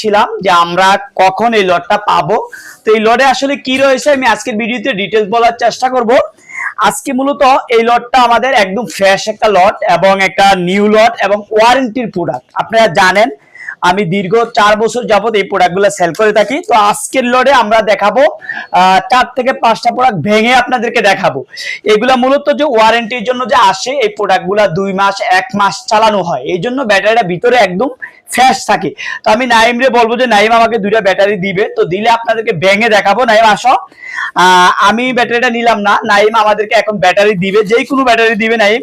ছিলাম যে আমরা কখন এই লটটা পাবো। তো এই লটে আসলে কি রয়েছে আমি আজকের ভিডিওতে ডিটেলস বলার চেষ্টা করব। আজকে মূলত এই লটটা আমাদের একদম ফ্রেশ একটা লট এবং একটা নিউ লট এবং ওয়ারেন্টির প্রোডাক্ট আপনারা জানেন আমি দীর্ঘ চার বছর যাবত এই প্রোডাক্টগুলো সেল করে থাকি। তো আজকের লটে আমরা দেখাবো চার থেকে পাঁচটা প্রোডাক্ট ভেঙে আপনাদেরকে দেখাবো। এগুলা মূলত যে ওয়ারেন্টির জন্য যে আসে, এই প্রোডাক্টগুলা দুই মাস, এক মাস চালানো হয়। এই জন্য ব্যাটারিটা ভিতরে একদম ফ্রেশ থাকে। তো আমি নাইম রে বলব যে, নাইম আমাকে দুইটা ব্যাটারি দিবে। তো দিলে আপনাদেরকে ভেঙে দেখাবো। নাইম, আসো। আমি ব্যাটারিটা নিলাম না। নাইম আমাদেরকে এখন ব্যাটারি দিবে। যেই কোনো ব্যাটারি দিবে, নাইম।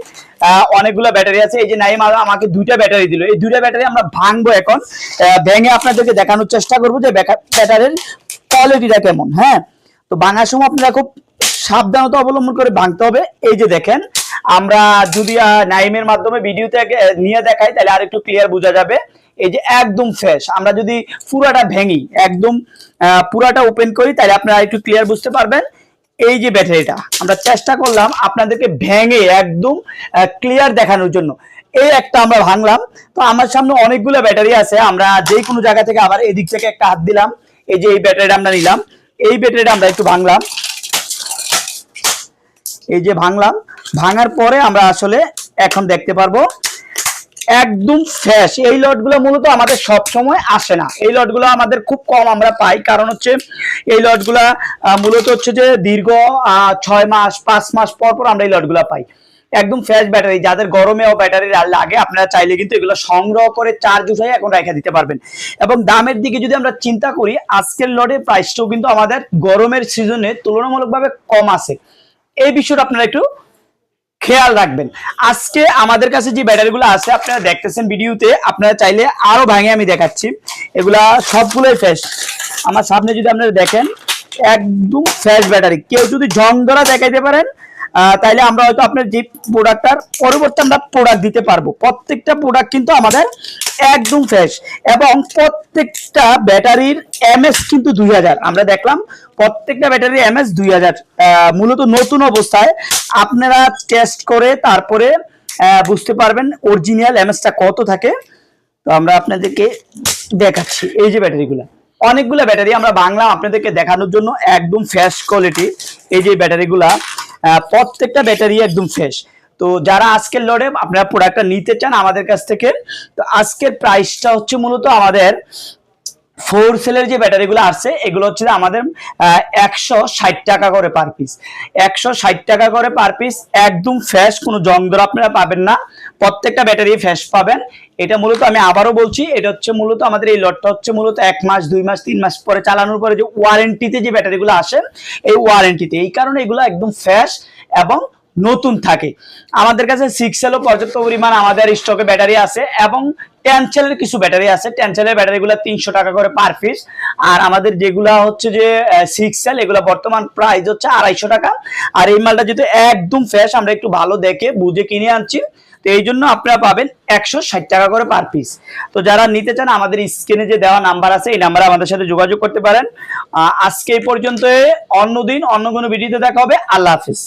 অনেকগুলো ব্যাটারি আছে। এই যে নাইম আমাকে দুইটা ব্যাটারি দিল। এই দুইটা ব্যাটারি আমরা ভাঙবো এখন। ভেঙে আপনাদেরকে দেখানোর চেষ্টা করব যে ব্যাটারির কোয়ালিটিটা কেমন। হ্যাঁ? তো ভাঙার সময় আপনারা খুব সাবধানতা অবলম্বন করে ভাঙতে হবে। এই যে দেখেন, আমরা যদি নাইমের মাধ্যমে ভিডিওতে নিয়ে দেখাই, তাহলে আর একটু ক্লিয়ার বোঝা যাবে। এই যে একদম ফ্রেশ আমরা যদি পুরাটা ভেঙি, একদম পুরাটা ওপেন করি, তাহলে আপনারা একটু ক্লিয়ার বুঝতে পারবেন। এই যে ব্যাটারিটা, আমরা চেষ্টা করলাম আপনাদেরকে ভেঙে একদম ক্লিয়ার দেখানোর জন্য। এই একটা আমরা ভাঙলাম, তো আমার সামনে অনেকগুলো ব্যাটারি আছে, আমরা যে কোনো জায়গা থেকে আবার এদিক থেকে একটা হাত দিলাম, এই যে এই ব্যাটারিটা আমরা নিলাম, এই ব্যাটারিটা আমরা একটু ভাঙলাম। এই যে ভাঙলাম, ভাঙার পরে আমরা আসলে এখন দেখতে পারব একদম ফ্রেশ এই লটগুলো মূলত আমাদের সব সময় আসে না। এই লটগুলো আমাদের খুব কম আমরা পাই। কারণ হচ্ছে, এই লটগুলা মূলত হচ্ছে যে দীর্ঘ ছয় মাস, পাঁচ মাস পর পর আমরা এই লটগুলা পাই। একদম ফ্রেশ ব্যাটারি যাদের গরমেও ব্যাটারি লাগে, আপনারা চাইলে কিন্তু এগুলো সংগ্রহ করে চার্জ উঠাই এখন রেখে দিতে পারবেন। এবং দামের দিকে যদি আমরা চিন্তা করি, আজকের লটের প্রাইসটাও কিন্তু আমাদের গরমের সিজনে তুলনামূলকভাবে কম আছে। এই বিষয়টা আপনারা একটু খেয়াল রাখবেন। আজকে আমাদের কাছে যে ব্যাটারিগুলো আছে, আপনারা দেখতেছেন ভিডিওতে, আপনারা চাইলে আরও ভাঙে আমি দেখাচ্ছি। এগুলা সবগুলোই ফ্রেশ আমার সামনে যদি আপনারা দেখেন, একদম ফ্রেশ ব্যাটারি। কেউ যদি জং ধরা দেখাইতে পারেন তাইলে আমরা হয়তো আপনার যে প্রোডাক্টটার পরবর্তী আমরা প্রোডাক্ট দিতে পারব। প্রত্যেকটা প্রোডাক্ট কিন্তু আমাদের একদম ফ্রেশ এবং প্রত্যেকটা ব্যাটারির এমএস কিন্তু দুই হাজার। আমরা দেখলাম প্রত্যেকটা ব্যাটারি এমএস দুই হাজার। মূলত নতুন অবস্থায় আপনারা টেস্ট করে তারপরে বুঝতে পারবেন অরিজিনাল এমএসটা কত থাকে। তো আমরা আপনাদেরকে দেখাচ্ছি এই যে ব্যাটারিগুলো। অনেকগুলো ব্যাটারি আমরা বাংলা আপনাদেরকে দেখানোর জন্য একদম ফ্রেশ কোয়ালিটি এই যে ব্যাটারিগুলা। প্রত্যেকটা ব্যাটারি একদম ফ্রেশ তো যারা আজকের লড়ে আপনারা প্রোডাক্টটা নিতে চান আমাদের কাছ থেকে, তো আজকের প্রাইসটা হচ্ছে মূলত আমাদের ফোর সেলের যে ব্যাটারিগুলো আসছে, এগুলো হচ্ছে আমাদের একশো ষাট টাকা করে পার পিস একশো ষাট টাকা করে পার পিস একদম ফ্রেশ কোনো জং আপনারা পাবেন না। প্রত্যেকটা ব্যাটারি ফ্রেশ পাবেন। এটা মূলত আমি আবারও বলছি, এটা হচ্ছে মূলত আমাদের এই লটটা হচ্ছে মূলত এক মাস, দুই মাস, তিন মাস পরে চালানোর পরে যে ওয়ারেন্টিতে যে ব্যাটারিগুলো আসে, এই ওয়ারেন্টিতে এই কারণে এগুলো একদম ফ্রেশ এবং নতুন থাকে। আমাদের কাছে সিক্স সেলও পর্যাপ্ত পরিমাণ আমাদের স্টকে ব্যাটারি আছে এবং টেনসেলের কিছু ব্যাটারি আছে। টেনসেলের ব্যাটারিগুলো তিনশো টাকা করে পার পিস আর আমাদের যেগুলা হচ্ছে যে সিক্স সেল এগুলো বর্তমান প্রাইস হচ্ছে আড়াইশো টাকা। আর এই মালটা যেহেতু একদম ফ্রেশ আমরা একটু ভালো দেখে বুঝে কিনে আনছি। তো এই জন্য আপনারা পাবেন একশো ষাট টাকা করে পার পিস তো যারা নিতে চান, আমাদের স্ক্রিনে যে দেওয়া নাম্বার আছে, এই নাম্বারে আমাদের সাথে যোগাযোগ করতে পারেন। আজকে এই পর্যন্ত অন্যদিন, অন্য কোনো ভিডিওতে দেখা হবে। আল্লাহ হাফিজ।